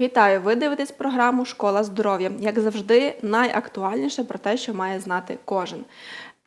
Вітаю! Ви дивитесь програму Школа здоров'я. Як завжди, найактуальніше про те, що має знати кожен.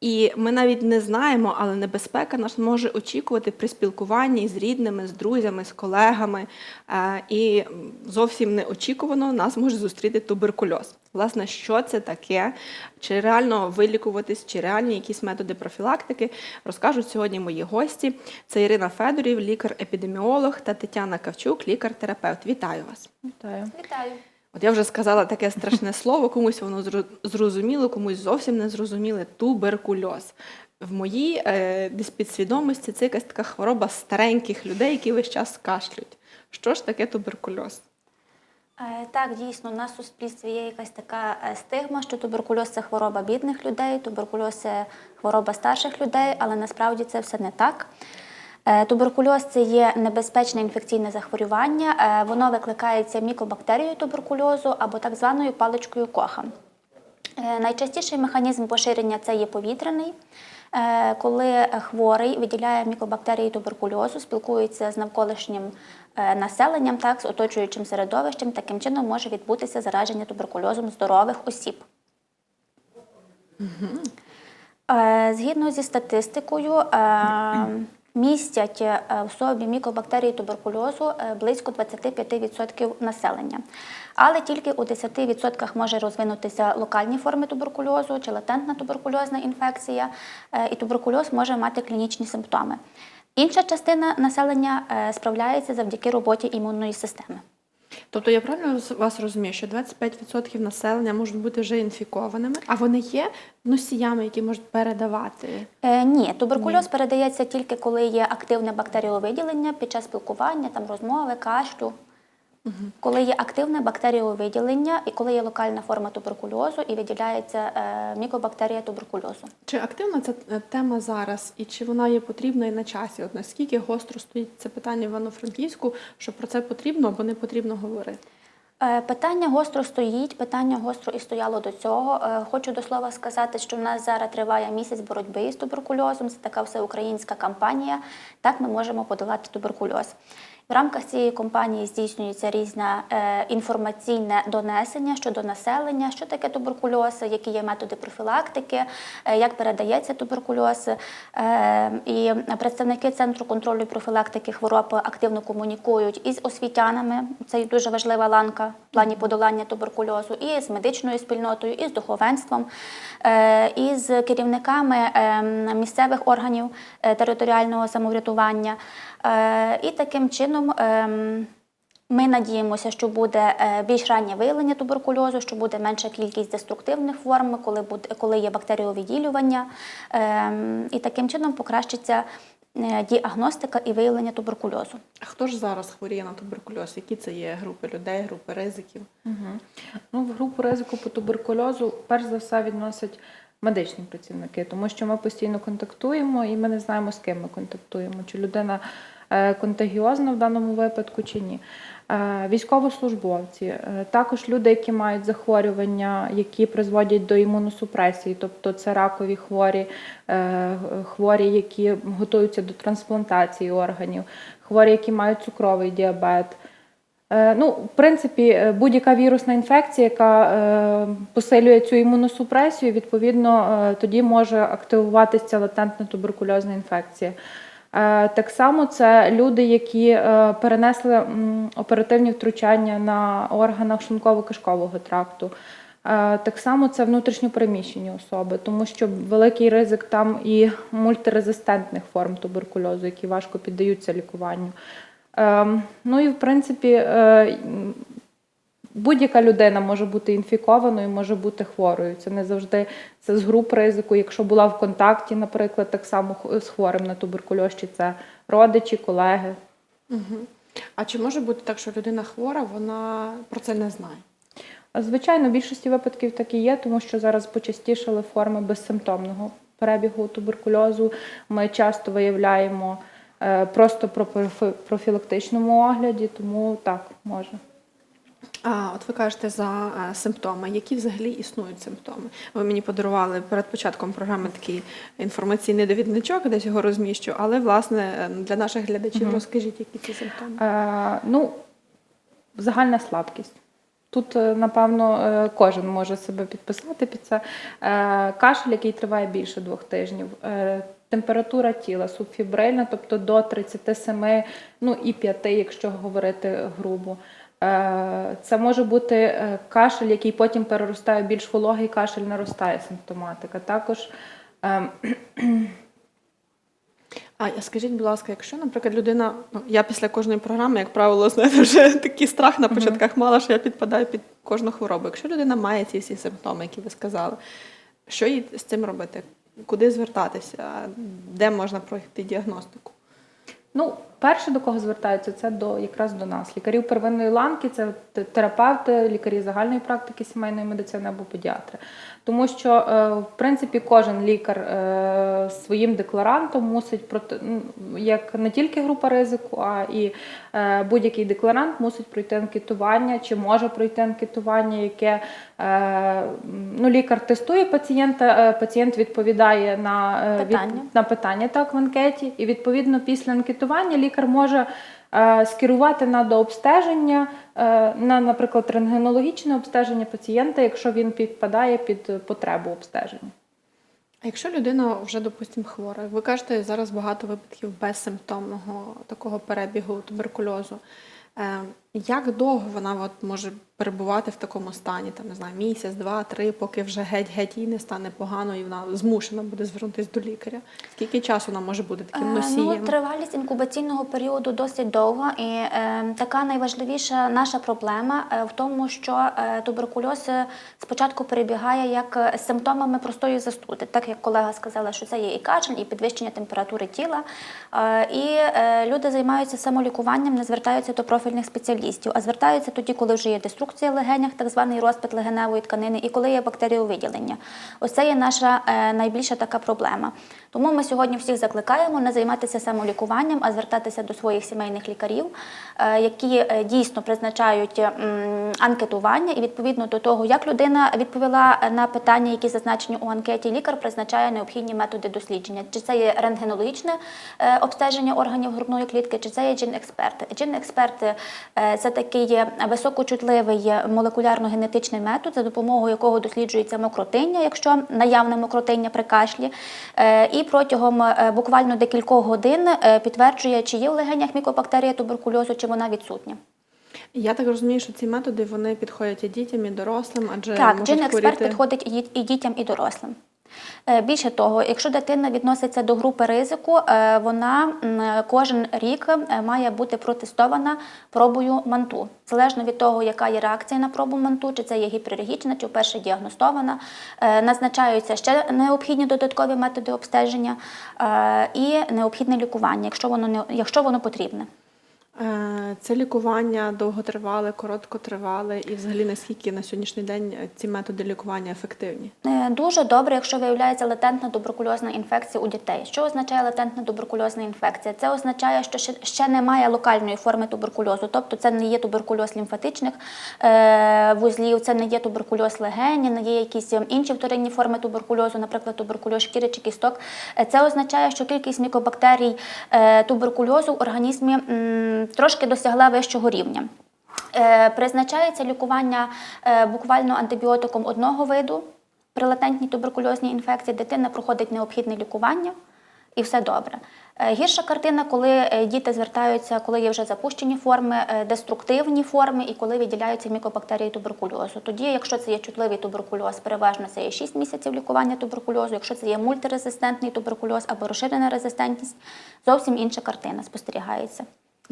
І ми навіть не знаємо, але небезпека нас може очікувати при спілкуванні з рідними, з друзями, з колегами. Е, І зовсім неочікувано нас може зустріти туберкульоз. Власне, що це таке? Чи реально вилікуватись, чи реальні якісь методи профілактики, розкажуть сьогодні мої гості. Це Ірина Федорів, лікар-епідеміолог та Тетяна Кавчук, лікар-терапевт. Вітаю вас! Вітаю. Вітаю. От я вже сказала таке страшне слово, комусь воно зрозуміло, комусь зовсім не зрозуміле. Туберкульоз. В моїй е, десь підсвідомості це якась така хвороба стареньких людей, які весь час кашлють. Що ж таке туберкульоз? Е, Так, дійсно, у нас в суспільстві є якась така е, стигма, що туберкульоз це хвороба бідних людей, туберкульоз це хвороба старших людей, але насправді це все не так. Е, Туберкульоз це є небезпечне інфекційне захворювання. Е, Воно викликається мікобактерією туберкульозу або так званою паличкою коха. Е, Найчастіший механізм поширення це є повітряний, коли хворий виділяє мікобактерії туберкульозу, спілкується з навколишнім населенням, так, з оточуючим середовищем, таким чином може відбутися зараження туберкульозом здорових осіб. Згідно зі статистикою, містять е, в собі мікобактерії туберкульозу е, близько 25% населення. Але тільки у 10% може розвинутися локальні форми туберкульозу чи латентна туберкульозна інфекція, е, і туберкульоз може мати клінічні симптоми. Інша частина населення справляється завдяки роботі імунної системи. Тобто я правильно вас розумію, що 25% населення можуть бути вже інфікованими, а вони є носіями, які можуть передавати. Е, ні, туберкульоз передається тільки коли є активне бактеріовиділення під час спілкування, там розмови, кашлю. Коли є активне бактеріовиділення і коли є локальна форма туберкульозу і виділяється е, мікобактерія туберкульозу. Чи активна ця е, тема зараз, і чи вона є потрібна і на часі? От наскільки гостро стоїть це питання в Івано-Франківську, що про це потрібно або не потрібно говорити? Е, Питання гостро стоїть, питання гостро і стояло до цього. Хочу до слова сказати, що в нас зараз триває місяць боротьби з туберкульозом. Це така всеукраїнська кампанія. Так ми можемо подолати туберкульоз. В рамках цієї кампанії здійснюється різне е, інформаційне донесення щодо населення, що таке туберкульоз, які є методи профілактики, е, як передається туберкульоз. Е, і представники Центру контролю і профілактики хвороб активно комунікують із освітянами. Це дуже важлива ланка в плані подолання туберкульозу, і з медичною спільнотою, і з духовенством, і з керівниками місцевих органів територіального самоврядування. І таким чином. Ем, ми надіємося, що буде е, більш раннє виявлення туберкульозу, що буде менша кількість деструктивних форм, коли буде коли є бактеріовідділювання, ем, і таким чином покращиться е, діагностика і виявлення туберкульозу. А хто ж зараз хворіє на туберкульоз? Які це є групи людей, групи ризиків? Угу. Ну, в групу ризику по туберкульозу перш за все відносять медичні працівники, тому що ми постійно контактуємо і ми не знаємо, з ким ми контактуємо, чи людина контагіозна в даному випадку, чи ні. Е, Військовослужбовці, е, також люди, які мають захворювання, які призводять до імуносупресії, тобто це ракові хворі, е, хворі, які готуються до трансплантації органів, хворі, які мають цукровий діабет. Е, Ну, в принципі, е, будь-яка вірусна інфекція, яка е, посилює цю імуносупресію, відповідно, е, тоді може активуватися латентна туберкульозна інфекція. Е, Так само це люди, які е, перенесли оперативні втручання на органах шлунково-кишкового тракту. Е, Так само це внутрішньопереміщені особи, тому що великий ризик там і мультирезистентних форм туберкульозу, які важко піддаються лікуванню. Ем, Ну і в принципі, будь-яка людина може бути інфікованою, може бути хворою. Це не завжди це з груп ризику. Якщо була в контакті, наприклад, так само з хворим на туберкульоз, чи це родичі, колеги. Угу. А чи може бути так, що людина хвора, вона про це не знає? Звичайно, в більшості випадків так і є, тому що зараз почастішали форми безсимптомного перебігу туберкульозу. Ми часто виявляємо е, просто про профілактичному огляді, тому так може. А от ви кажете за е, симптоми. Які взагалі існують симптоми? Ви мені подарували перед початком програми такий інформаційний довідничок, десь його розміщу. Але власне е, для наших глядачів Мгм. розкажіть, які ці симптоми. Е, ну, загальна слабкість. Тут, е, напевно, кожен може себе підписати під це. Кашель, який триває більше двох тижнів, температура тіла субфібрильна, тобто до 37, ну і 5, якщо говорити грубо. Е, Це може бути е, кашель, який потім переростає більш вологий кашель, наростає симптоматика. Також е, А а скажіть, будь ласка, якщо, наприклад, людина, ну я після кожної програми, як правило, знаєте, вже такий страх на початках мала, що я підпадаю під кожну хворобу. Якщо людина має ці всі симптоми, які ви сказали, що їй з цим робити? Куди звертатися? Де можна пройти діагностику? Ну, перше, до кого звертаються, це до якраз до нас. Лікарів первинної ланки, це терапевти, лікарі загальної практики сімейної медицини або педіатри. Тому що, е, в принципі, кожен лікар е, своїм декларантом мусить як не тільки група ризику, а і е, будь-який декларант мусить пройти анкетування чи може пройти анкетування, яке ну, лікар тестує пацієнта, пацієнт відповідає на е, від- Питання. на питання так в анкеті, і відповідно після анкетування лікар може скерувати на дообстеження, е, на, наприклад, рентгенологічне обстеження пацієнта, якщо він підпадає під потребу обстеження. А якщо людина вже, допустимо, хвора, ви кажете, зараз багато випадків безсимптомного такого перебігу туберкульозу. Як довго вона от може перебувати в такому стані, там не знаю, місяць, два, три, поки вже геть-геть їй не стане погано, і вона змушена буде звернутися до лікаря? Скільки часу вона може бути таким Е. Ну, тривалість інкубаційного періоду досить довга, і е, така найважливіша наша проблема е, в тому, що е, туберкульоз е, спочатку перебігає як з симптомами простої застуди, так як колега сказала, що це є і кашель, і підвищення температури тіла. Е, і е, люди займаються самолікуванням, не звертаються до профільних спеціалістів, а звертаються тоді, коли вже є деструкція в легенях, так званий розпад легеневої тканини, і коли є бактеріовиділення. Ось це є наша е, найбільша така проблема. Тому ми сьогодні всіх закликаємо не займатися самолікуванням, а звертатися до своїх сімейних лікарів, е, які е, дійсно призначають анкетування, і відповідно до того, як людина відповіла на питання, які зазначені у анкеті, лікар призначає необхідні методи дослідження. Чи це є рентгенологічне обстеження органів грудної клітки, чи це є джин-експерт. Джин-експерт е, це такий високочутливий молекулярно-генетичний метод, за допомогою якого досліджується мокротиння, якщо наявне мокротиння при кашлі. Е, І протягом е, буквально декількох годин е, підтверджує, чи є в легенях мікобактерія туберкульозу, чи вона відсутня. Я так розумію, що ці методи вони підходять і дітям, і дорослим, адже Так, можуть джин-експерт хворіти... підходить і дітям, і дорослим. Е, Більше того, якщо дитина відноситься до групи ризику, е, вона кожен рік е, має бути протестована пробою манту. Залежно від того, яка є реакція на пробу манту, чи це є гіперегічна, чи вперше діагностована, назначаються ще необхідні додаткові методи обстеження і необхідне лікування, якщо воно якщо воно потрібне. Е, Це лікування довготривале, короткотривале, і взагалі наскільки на сьогоднішній день ці методи лікування ефективні? Е, Дуже добре, якщо виявляється латентна туберкульозна інфекція у дітей. Що означає латентна туберкульозна інфекція? Це означає, що ще, ще немає локальної форми туберкульозу, тобто це не є туберкульоз лімфатичних е, вузлів, це не є туберкульоз легені, не є якісь ем, інші вторинні форми туберкульозу, наприклад, туберкульоз шкіри чи кісток. Це означає, що кількість мікобактерій туберкульозу в організмі трошки досягла вищого рівня. Е, Призначається лікування е, буквально антибіотиком одного виду. При латентній туберкульозній інфекції дитина проходить необхідне лікування і все добре. Е, Гірша картина, коли діти звертаються, коли є вже запущені форми, деструктивні форми і коли виділяються мікобактерії туберкульозу. Тоді, якщо це є чутливий туберкульоз, переважно це є 6 місяців лікування туберкульозу. Якщо це є мультирезистентний туберкульоз або розширена резистентність, зовсім інша картина спостерігається.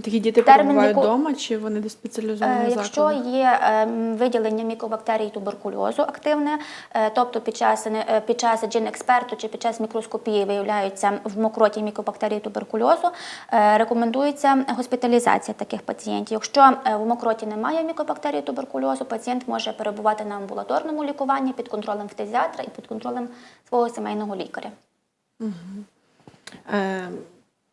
Такі діти Термін перебувають ліку- вдома чи вони десь в Е, Якщо є е, виділення мікобактерій туберкульозу активне, е, тобто під час під час джин-експерту чи під час мікроскопії виявляються в мокроті мікобактерії туберкульозу, рекомендується госпіталізація таких пацієнтів. Якщо в мокроті немає мікобактерії туберкульозу, пацієнт може перебувати на амбулаторному лікуванні під контролем фтизіатра і під контролем свого сімейного лікаря. Е,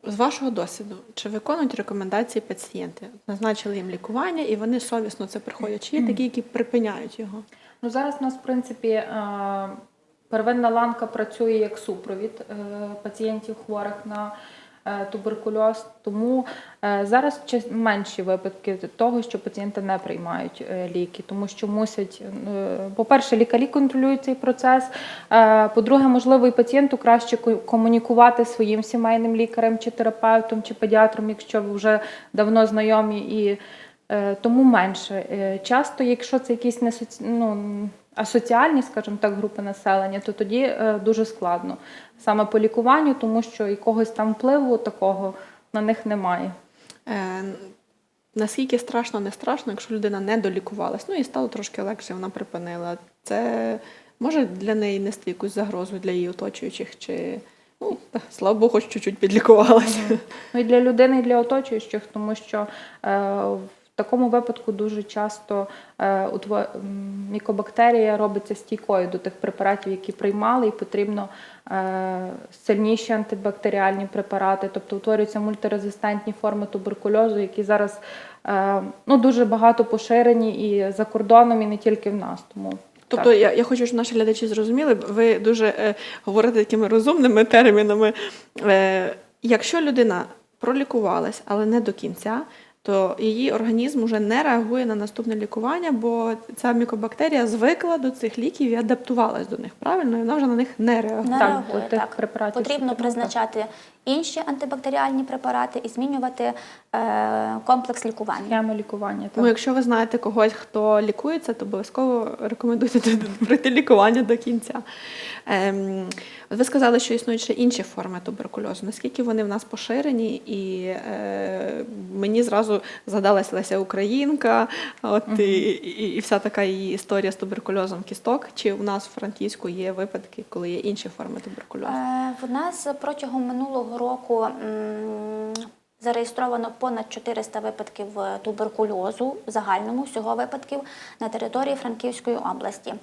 З вашого досвіду, чи виконують рекомендації пацієнти? Назначили їм лікування, і вони совісно це приходять. Чи є такі, які припиняють його? Ну зараз у нас, в принципі, е, первинна ланка працює як супровід е, пацієнтів хворих на туберкульоз. Тому е, зараз менші випадки того, що пацієнти не приймають е, ліки, тому що мусять, е, по-перше, лікарі контролюють цей процес. е, По-друге, можливо, і пацієнту краще комунікувати своїм сімейним лікарем чи терапевтом чи педіатром, якщо ви вже давно знайомі, і е, тому менше. Е, Часто, якщо це якісь не ну, асоціальні, скажімо так, групи населення, то тоді е, дуже складно саме по лікуванню, тому що якогось там впливу такого на них немає. Е, наскільки страшно, не страшно, якщо людина не долікувалась, ну і стало трошки легше, вона припинила. Це може для неї нести якусь загрозу для її оточуючих, чи ну, слава Богу, хоч чуть-чуть підлікувалася. Ну і для людини, і для оточуючих, тому що е, в такому випадку дуже часто е, мікобактерія робиться стійкою до тих препаратів, які приймали, і потрібно е, сильніші антибактеріальні препарати, тобто утворюються мультирезистентні форми туберкульозу, які зараз е, ну, дуже багато поширені і за кордоном, і не тільки в нас. Тому Тобто так. я, я хочу, щоб наші глядачі зрозуміли, ви дуже е, говорите такими розумними термінами. Е, якщо людина пролікувалась, але не до кінця, то її організм вже не реагує на наступне лікування, бо ця мікобактерія звикла до цих ліків і адаптувалась до них. Правильно, і вона вже на них не реагує. Не Так, реагує, тих так. препаратів, Потрібно призначати інші антибактеріальні препарати і змінювати е, комплекс лікування. схеми лікування. Так. Тому якщо ви знаєте когось, хто лікується, то обов'язково рекомендуйте пройти лікування до кінця. Ем, от ви сказали, що існують ще інші форми туберкульозу. Наскільки вони в нас поширені? І е, мені зразу згадалась Леся Українка, от і, і, і вся така її історія з туберкульозом кісток. Чи у нас в Франківську є випадки, коли є інші форми туберкульозу? Е, В нас протягом минулого року зареєстровано понад 400 випадків е, туберкульозу в загальному всього випадків на території Франківської області.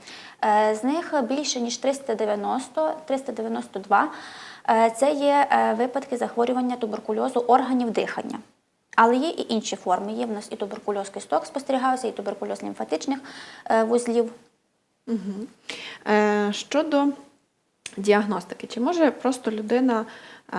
Е, З них більше ніж 390, 392 е, це є випадки захворювання туберкульозу органів дихання. Але є і інші форми. Є в нас і туберкульоз кісток спостерігався, і туберкульоз лімфатичних вузлів. Угу. Е, щодо діагностики, чи може просто людина е,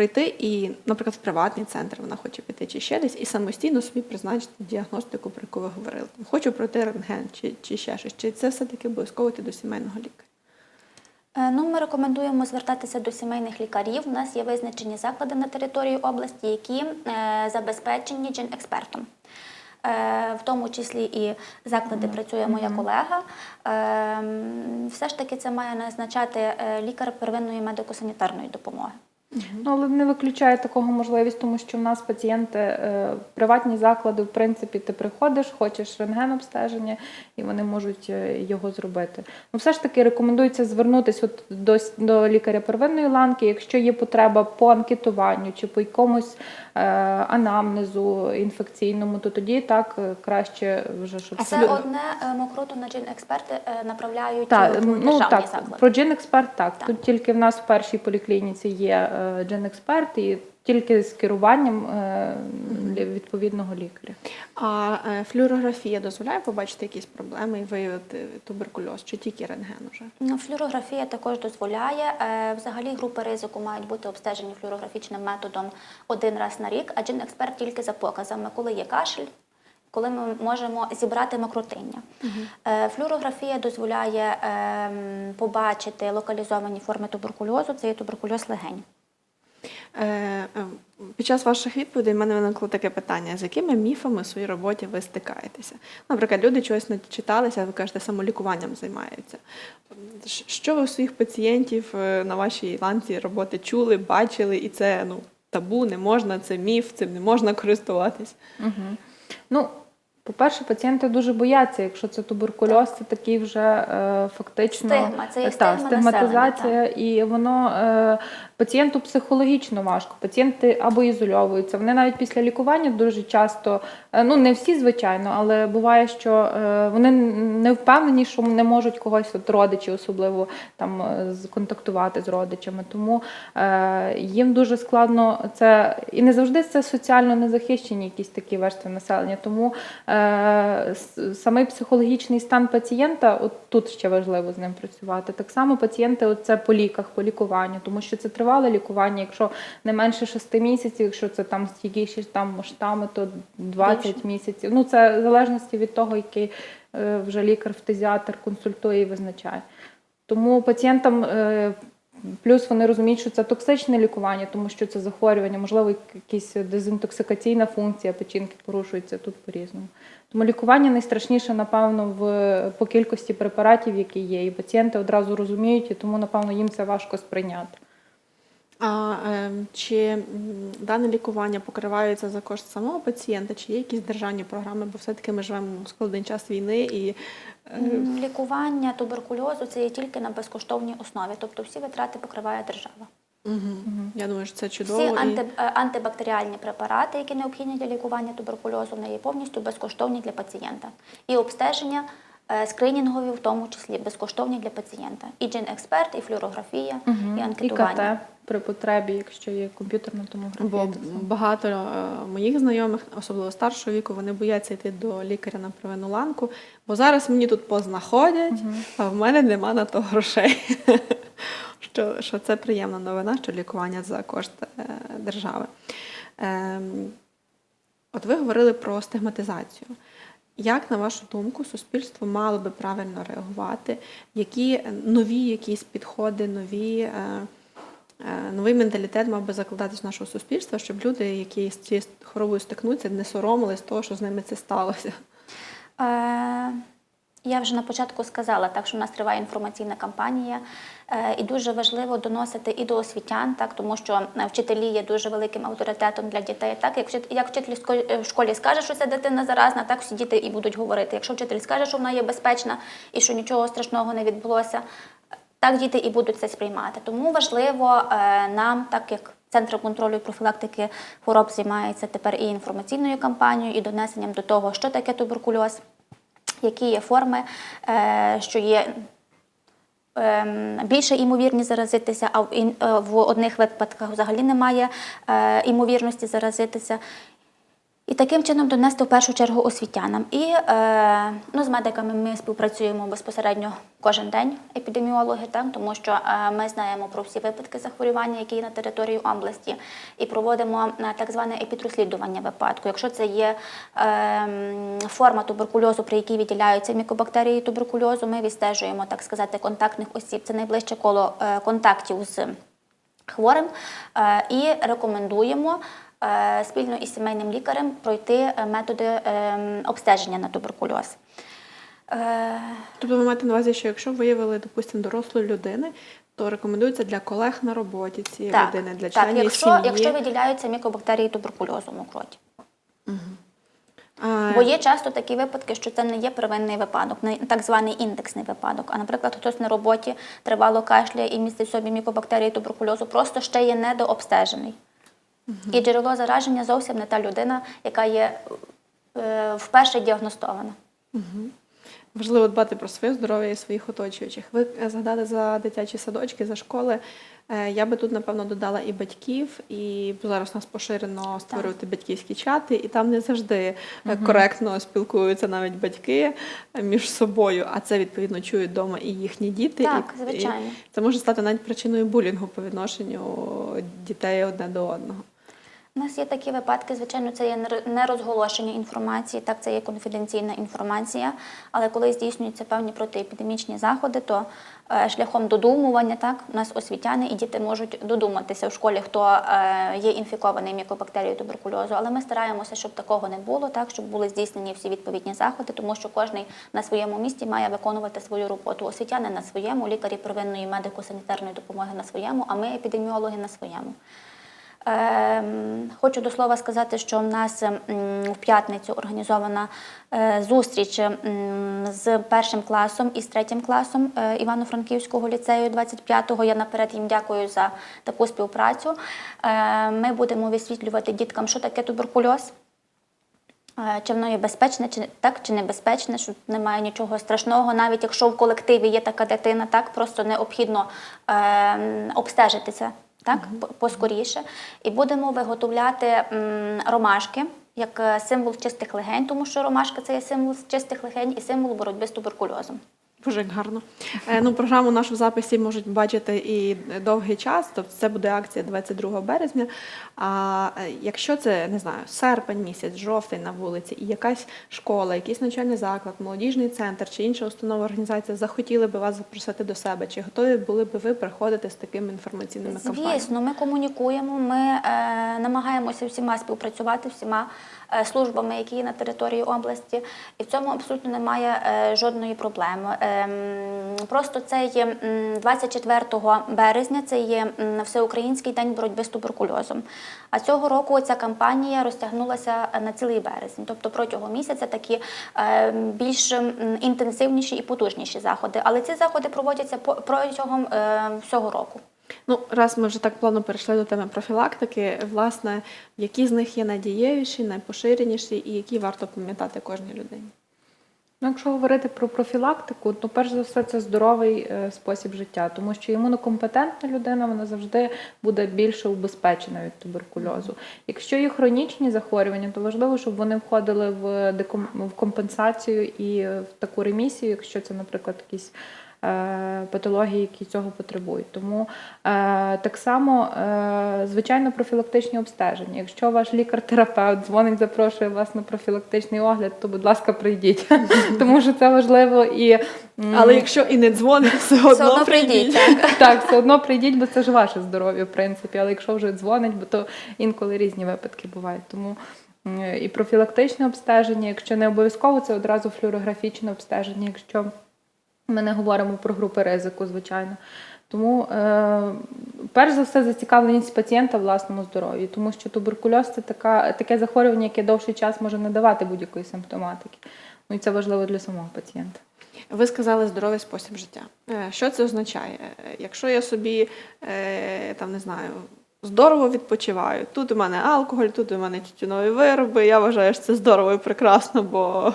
прийти і, наприклад, в приватний центр вона хоче піти чи ще десь, і самостійно собі призначити діагностику, про яку ви говорили? Хочу пройти рентген чи, чи ще щось. Чи це все-таки обов'язково йти до сімейного лікаря? Е, Ну, ми рекомендуємо звертатися до сімейних лікарів. У нас є визначені заклади на території області, які е, забезпечені джин-експертом. Е, В тому числі і заклади працює моя колега. Все ж таки це має назначати лікар первинної медико-санітарної допомоги. Ну, але не виключає такого можливість, тому що в нас пацієнти е, приватні заклади, в принципі, ти приходиш, хочеш рентген обстеження, і вони можуть е, його зробити. Ну, все ж таки рекомендується звернутися от до, до лікаря первинної ланки, якщо є потреба по анкетуванню чи по якомусь е, анамнезу інфекційному, то тоді так е, краще вже щоб Все Абсолютно. одне мокроту на джин-експерти е, направляють Так, в ну так, про джин експерт так. Так. Тут тільки в нас в першій поліклініці є джин експерт і тільки з керуванням е, відповідного лікаря. А е, флюорографія дозволяє побачити якісь проблеми і виявити туберкульоз, чи тільки рентген уже? Ну, Флюорографія також дозволяє. Е, Взагалі групи ризику мають бути обстежені флюорографічним методом один раз на рік, а джин-експерт тільки за показами, коли є кашель, коли ми можемо зібрати мокротиння. Е, Флюорографія дозволяє ем, побачити локалізовані форми туберкульозу, це є туберкульоз легень. Е, е, Під час ваших відповідей в мене виникло таке питання: з якими міфами в своїй роботі ви стикаєтеся? Наприклад, люди чогось не читалися, ви кажете, самолікуванням займаються. Що ви у своїх пацієнтів е, на вашій ланці роботи чули, бачили, і це ну, табу, не можна, це міф, цим не можна користуватись. Угу. Ну, по-перше, пацієнти дуже бояться, якщо це туберкульоз, це такий вже е, фактично Стигма, це є та, стигма стигматизація, і воно е, пацієнту психологічно важко. Пацієнти або ізольовуються. Вони навіть після лікування дуже часто, е, ну не всі, звичайно, але буває, що е, вони не впевнені, що не можуть когось от родичі, особливо там е, контактувати з родичами. Тому е, їм дуже складно це і не завжди це соціально незахищені якісь такі верстви населення. Тому е, Самий психологічний стан пацієнта, от тут ще важливо з ним працювати. Так само пацієнти от це по ліках, по лікуванню, тому що це тривале лікування. Якщо не менше 6 місяців, якщо це там якісь там масштаби, то 20 Більше. місяців. Ну це в залежності від того, який е, вже лікар-фтизіатр консультує і визначає. Тому пацієнтам е, плюс вони розуміють, що це токсичне лікування, тому що це захворювання, можливо, якась дезінтоксикаційна функція печінки порушується тут по-різному. Тому лікування найстрашніше, напевно, в по кількості препаратів, які є, і пацієнти одразу розуміють, і тому, напевно, їм це важко сприйняти. А е, чи дане лікування покривається за кошт самого пацієнта, чи є якісь державні програми? Бо все-таки ми живемо в складний час війни і е, Лікування туберкульозу це є тільки на безкоштовній основі, тобто всі витрати покриває держава. Мгм. я думаю, що це чудово. Всі і- анти, е, антибактеріальні препарати, які необхідні для лікування туберкульозу, вони є повністю безкоштовні для пацієнта. І обстеження скринінгові, в тому числі безкоштовні для пацієнта. І джин-експерт, і флюорографія, і І анкетування. КТ при потребі, якщо є комп'ютерна томографія. Бо багато е, моїх знайомих, особливо старшого віку, вони бояться йти до лікаря на первинну ланку, бо зараз мені тут познаходять, а в мене нема на то грошей. що, що це приємна новина, що лікування за кошт е, держави. Ем, от ви говорили про стигматизацію. Як, на вашу думку, суспільство мало би правильно реагувати? Які нові якісь підходи, нові, е, е, новий менталітет мав би закладатись в нашого суспільства, щоб люди, які з цією хворобою стикнуться, не соромились того, що з ними це сталося? Е, Я вже на початку сказала, так що в нас триває інформаційна кампанія, е, і дуже важливо доносити і до освітян, так тому що е, вчителі є дуже великим авторитетом для дітей. Так, як як вчитель в е, школі скаже, що ця дитина заразна, так всі діти і будуть говорити. Якщо вчитель скаже, що вона є безпечна і що нічого страшного не відбулося, так діти і будуть це сприймати. Тому важливо нам, так як Центр контролю і профілактики хвороб займається тепер і інформаційною кампанією, і донесенням до того, що таке туберкульоз, які є форми, е, що є ем, більше імовірні заразитися, а в е, одних випадках взагалі немає е, імовірності заразитися. І таким чином донести в першу чергу освітянам. І е, ну, з медиками ми співпрацюємо безпосередньо кожен день, епідеміологи, так, тому що е, ми знаємо про всі випадки захворювання, які є на території області, і проводимо е, так зване епідрозслідування випадку. Якщо це є е, форма туберкульозу, при якій виділяються мікобактерії туберкульозу, ми відстежуємо, так сказати, контактних осіб. Це найближче коло е, контактів з хворим е, і рекомендуємо спільно із сімейним лікарем пройти е, методи е, обстеження на туберкульоз. Е, Тобто ви маєте на увазі, що якщо виявили, допустимо, дорослої людини, то рекомендується для колег на роботі цієї Так, людини, для так якщо, сім'ї. якщо виділяються мікобактерії туберкульозу в кроті. А, Бо є часто такі випадки, що це не є первинний випадок, не так званий індексний випадок. А, наприклад, хтось на роботі тривало кашляє і містить собі мікобактерії туберкульозу, просто ще є недообстежений. І джерело зараження зовсім не та людина, яка є е, вперше діагностована. Важливо дбати про своє здоров'я і своїх оточуючих. Ви е, згадали за дитячі садочки, за школи. Е, Я би тут, напевно, додала і батьків, і зараз у нас поширено створювати батьківські чати, і там не завжди е, коректно спілкуються навіть батьки між собою, а це відповідно чують вдома і їхні діти. Так, звичайно. І це може стати навіть причиною булінгу по відношенню дітей одне до одного. У нас є такі випадки, звичайно, це є нер- нерозголошення інформації, так це є конфіденційна інформація. Але коли здійснюються певні протиепідемічні заходи, то е, шляхом додумування, так у нас освітяни і діти можуть додуматися в школі, хто е, є інфікований мікобактерією туберкульозу. Але ми стараємося, щоб такого не було, так щоб були здійснені всі відповідні заходи, тому що кожен на своєму місці має виконувати свою роботу. Освітяни на своєму, лікарі первинної медико-санітарної допомоги на своєму, а ми епідеміологи на своєму. Ем, Хочу до слова сказати, що в нас в п'ятницю організована е, зустріч з першим класом і з третім класом е, Івано-Франківського ліцею 25-го. Я наперед їм дякую за таку співпрацю. Е, Ми будемо висвітлювати діткам, що таке туберкульоз. Чи воно є безпечне, чи так, чи небезпечне, що немає нічого страшного, навіть якщо в колективі є така дитина, так просто необхідно е, обстежитися так, по- поскоріше. І будемо виготовляти м, ромашки як е, символ чистих легень, тому що ромашка це є символ чистих легень і символ боротьби з туберкульозом. Дуже як гарно. Е, Ну, програму нашу в записі можуть бачити і довгий час, тобто це буде акція 22 березня. А е, якщо це не знаю, серпень місяць, жовтень на вулиці, і якась школа, якийсь навчальний заклад, молодіжний центр чи інша установа організація захотіли би вас запросити до себе, чи готові були би ви приходити з такими інформаційними кампаніями? Звісно, ми комунікуємо, ми е, намагаємося всіма співпрацювати, всіма службами, які є на території області, і в цьому абсолютно немає е, жодної проблеми. Ем, просто це є 24 березня, це є Всеукраїнський день боротьби з туберкульозом. А цього року ця кампанія розтягнулася на цілий березень, тобто протягом місяця такі е, більш інтенсивніші і потужніші заходи. Але ці заходи проводяться протягом е, всього року. Ну, раз ми вже так плавно перейшли до теми профілактики, власне, які з них є найдієвіші, найпоширеніші і які варто пам'ятати кожній людині? Ну, якщо говорити про профілактику, то перш за все це здоровий е, спосіб життя, тому що імунокомпетентна людина вона завжди буде більше убезпечена від туберкульозу. Якщо є хронічні захворювання, то важливо, щоб вони входили в компенсацію і в таку ремісію, якщо це, наприклад, якісь. Е, Патології, які цього потребують. Тому е, так само, е, звичайно, профілактичні обстеження. Якщо ваш лікар-терапевт дзвонить, запрошує вас на профілактичний огляд, то, будь ласка, прийдіть, тому що це важливо і Але якщо і не дзвонить, все одно, прийдіть. Так. так, все одно прийдіть, бо це ж ваше здоров'я, в принципі. Але якщо вже дзвонить, бо то інколи різні випадки бувають. Тому і профілактичне обстеження, якщо не обов'язково, це одразу флюорографічне обстеження, якщо ми не говоримо про групи ризику, звичайно. Тому, е, перш за все, зацікавленість пацієнта власному здоров'ї, тому що туберкульоз це така, таке захворювання, яке довший час може не давати будь-якої симптоматики. Ну і це важливо для самого пацієнта. Ви сказали здоровий спосіб життя. Е, Що це означає? Е, Якщо я собі е, там не знаю. Здорово відпочиваю. Тут у мене алкоголь, тут у мене тютюнові вироби. Я вважаю, що це здорово і прекрасно, бо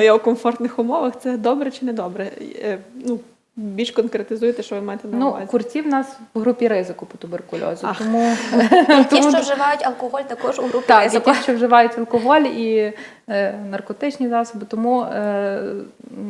я у комфортних умовах. Це добре чи не добре? Е, Ну, більш конкретизуйте, що ви маєте на Ну, курці в нас в групі ризику по туберкульозу. Ах. Тому, Ті, що вживають алкоголь, також у групі так, і ризику. ті, що вживають алкоголь і е, наркотичні засоби. Тому е,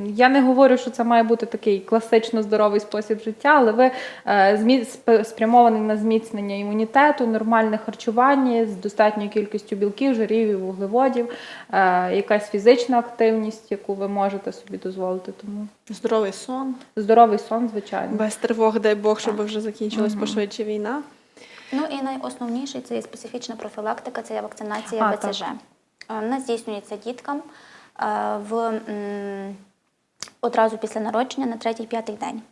я не говорю, що це має бути такий класично здоровий спосіб життя, але ви е, змі- сп- спрямований на зміцнення імунітету, нормальне харчування з достатньою кількістю білків, жирів і вуглеводів, е, якась фізична активність, яку ви можете собі дозволити. Тому Здоровий сон, здоровий сон, звичайно. без тривог, дай Бог, щоб вже закінчилась пошвидше війна. Ну і найосновніший це є специфічна профілактика, це є вакцинація А, БЦЖ. Е, Вона здійснюється діткам е, в, м, одразу після народження на третій-п'ятий день.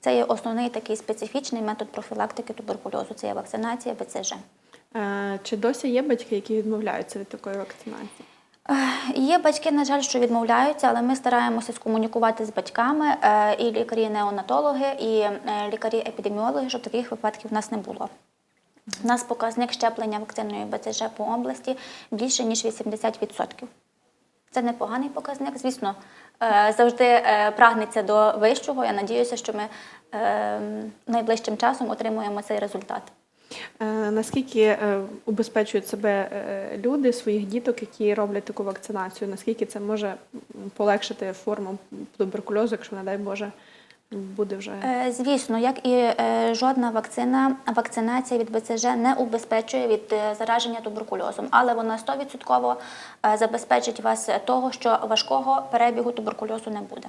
Це є основний такий специфічний метод профілактики туберкульозу. Це є вакцинація БЦЖ. Е, Чи досі є батьки, які відмовляються від такої вакцинації? Є батьки, на жаль, що відмовляються, але ми стараємося скомунікувати з батьками е, і лікарі-неонатологи, і е, лікарі-епідеміологи, щоб таких випадків в нас не було. У нас показник щеплення вакциною БЦЖ по області більше ніж 80%. Це непоганий показник. Звісно, е, завжди прагнеться до вищого. Я надіюся, що ми найближчим часом отримуємо цей результат. Е, Наскільки е, убезпечують себе е, люди, своїх діток, які роблять таку вакцинацію? Наскільки це може полегшити форму туберкульозу, якщо, не дай Боже, буде вже Звісно, як і жодна вакцина, вакцинація від БЦЖ не убезпечує від зараження туберкульозом, але вона 100% е, забезпечить вас того, що важкого перебігу туберкульозу не буде.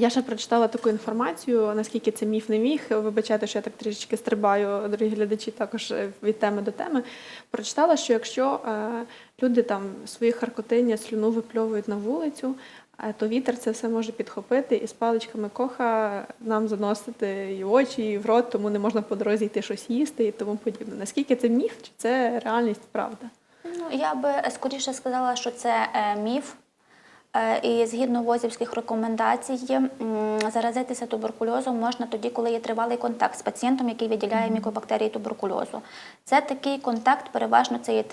Я ще прочитала таку інформацію, наскільки це міф не міг. Вибачайте, що я так трішечки стрибаю, дорогі глядачі, також е, від теми до теми. Прочитала, що якщо е, люди там свої харкотиння, слюну випльовують на вулицю, е, то вітер це все може підхопити і з паличками коха нам заносити і в очі, і в рот, тому не можна по дорозі йти щось їсти і тому подібне. Наскільки це міф, чи це реальність, правда? Ну, я би скоріше сказала, що це міф. Е, І згідно ВОЗівських рекомендацій, заразитися туберкульозом можна тоді, коли є тривалий контакт з пацієнтом, який виділяє мікобактерії туберкульозу. Це такий контакт, переважно це є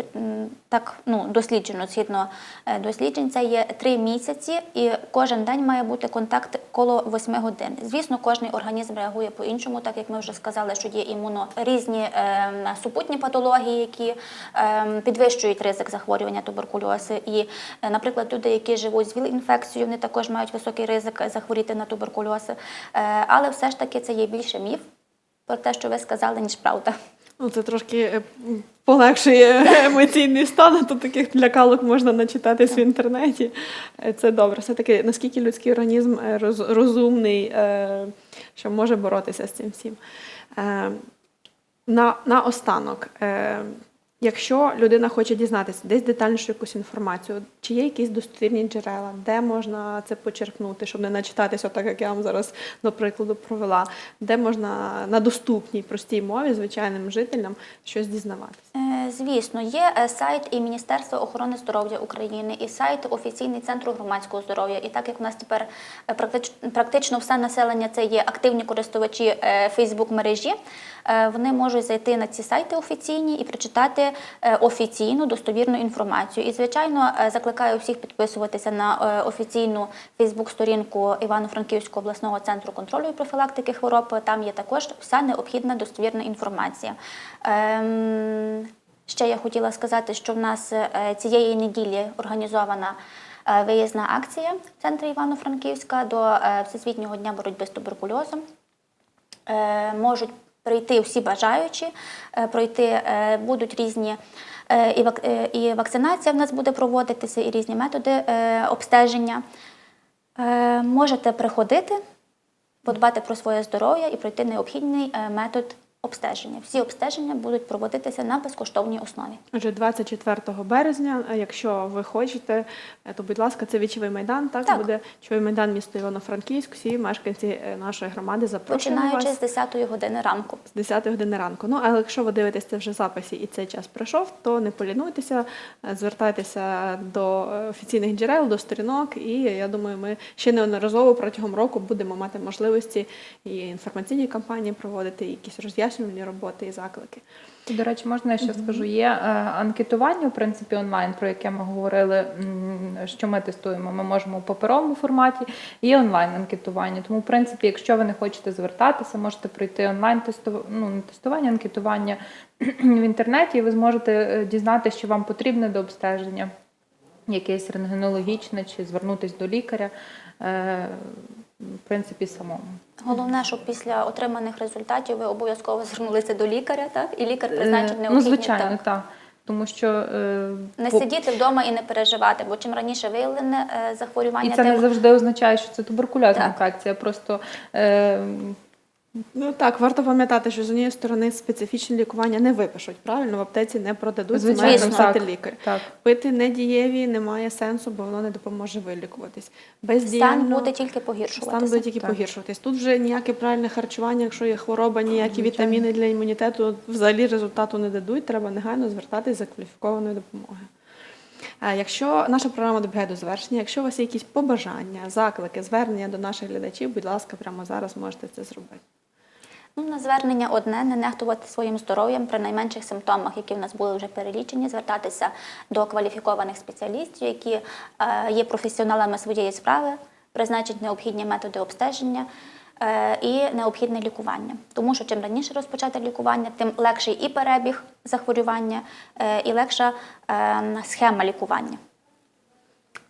так ну, досліджено, згідно е, досліджень, це є три місяці, і кожен день має бути контакт коло 8 годин. Звісно, кожний організм реагує по-іншому, так як ми вже сказали, що є імуно різні е, супутні патології, які е, підвищують ризик захворювання туберкульозу. І, е, наприклад, люди, які живуть з ВІЛ-інфекцією, вони також мають високий ризик захворіти на туберкульоз. Е, але все ж таки це є більше міф про те, що ви сказали, ніж правда. Ну, це трошки е, полегшує емоційний стан, а то таких лякалок можна начитатись в інтернеті. Е, Це добре. Все-таки наскільки людський організм розумний, що може боротися з цим всім. На, на останок, якщо людина хоче дізнатися десь детальніше якусь інформацію, чи є якісь достовірні джерела, де можна це почерпнути, щоб не начитатися, так як я вам зараз до прикладу провела, де можна на доступній простій мові звичайним жителям щось дізнаватися. Е, Звісно, є е, сайт і Міністерства охорони здоров'я України, і сайт офіційний центру громадського здоров'я. І так як у нас тепер е, практично все населення це є активні користувачі Фейсбук мережі, вони можуть зайти на ці сайти офіційні і прочитати е, офіційну достовірну інформацію. І звичайно, е, закликаю всіх підписуватися на е, офіційну Фейсбук-сторінку Івано-Франківського обласного центру контролю і профілактики хвороб. Там є також вся необхідна достовірна інформація. Ем, Ще я хотіла сказати, що в нас е, цієї неділі організована е, виїзна акція в центрі Івано-Франківська до е, Всесвітнього дня боротьби з туберкульозом. Е, Можуть прийти всі бажаючі, е, пройти е, будуть різні. е, І вак- і вакцинація в нас буде проводитися, і різні методи обстеження. Можете приходити, подбати про своє здоров'я і пройти необхідний метод обстеження. Всі обстеження будуть проводитися на безкоштовній основі. Отже, 24 березня, е, якщо ви хочете, е, то будь ласка, це вічовий майдан. Так, Так. буде вічовий майдан місто Івано-Франківськ. Всі мешканці е, нашої громади запрошуємо Починаючи вас з 10 години ранку. з 10 години ранку. Ну, але якщо ви дивитесь це вже записі і цей час пройшов, то не полінуйтеся, звертайтеся до офіційних джерел, до сторінок, і я думаю, ми ще неодноразово протягом року будемо мати можливості і інформаційні кампанії проводити, і якісь роз'яснювальні роботи і заклики. До речі, можна я ще скажу, є е, анкетування в принципі онлайн, про яке ми говорили, що ми тестуємо. Ми можемо у паперовому форматі, є онлайн анкетування. Тому, в принципі, якщо ви не хочете звертатися, можете пройти онлайн тестування, ну не тестування, анкетування в інтернеті, і ви зможете е, дізнатися, що вам потрібне до обстеження, якесь рентгенологічне, чи звернутися до лікаря. Е, В принципі, самому. Головне, щоб після отриманих результатів ви обов'язково звернулися до лікаря, так? І лікар призначив необхідні. Ну, звичайно, так. так. Тому що е, Не по- сидіти вдома і не переживати, бо чим раніше виявлене е, захворювання, І це тим не завжди означає, що це туберкульозна інфекція. Просто е, Ну так, варто пам'ятати, що з однієї сторони специфічне лікування не випишуть, правильно в аптеці не продадуть, це має написати лікар. так. Пити недієві немає сенсу, бо воно не допоможе вилікуватись. стан буде тільки стан погіршуватися. буде тільки Так. погіршуватись. Тут вже ніяке правильне харчування, якщо є хвороба, ніякі Звичайно. вітаміни для імунітету взагалі результату не дадуть. Треба негайно звертатись за кваліфікованою допомогою. Якщо наша програма добігає до завершення, якщо у вас є якісь побажання, заклики, звернення до наших глядачів, будь ласка, прямо зараз можете це зробити. Ну, на звернення одне не нехтувати своїм здоров'ям при найменших симптомах, які в нас були вже перелічені, звертатися до кваліфікованих спеціалістів, які е, є професіоналами своєї справи, призначать необхідні методи обстеження. е, І необхідне лікування, тому що чим раніше розпочати лікування, тим легший і перебіг захворювання, е, і легша схема лікування.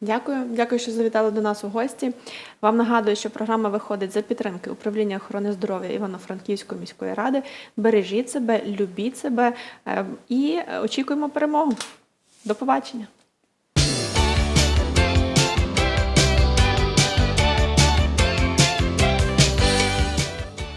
Дякую, дякую, що завітали до нас у гості. Вам нагадую, що програма виходить за підтримки управління охорони здоров'я Івано-Франківської міської ради. Бережіть себе, любіть себе е, і очікуємо перемогу. До побачення.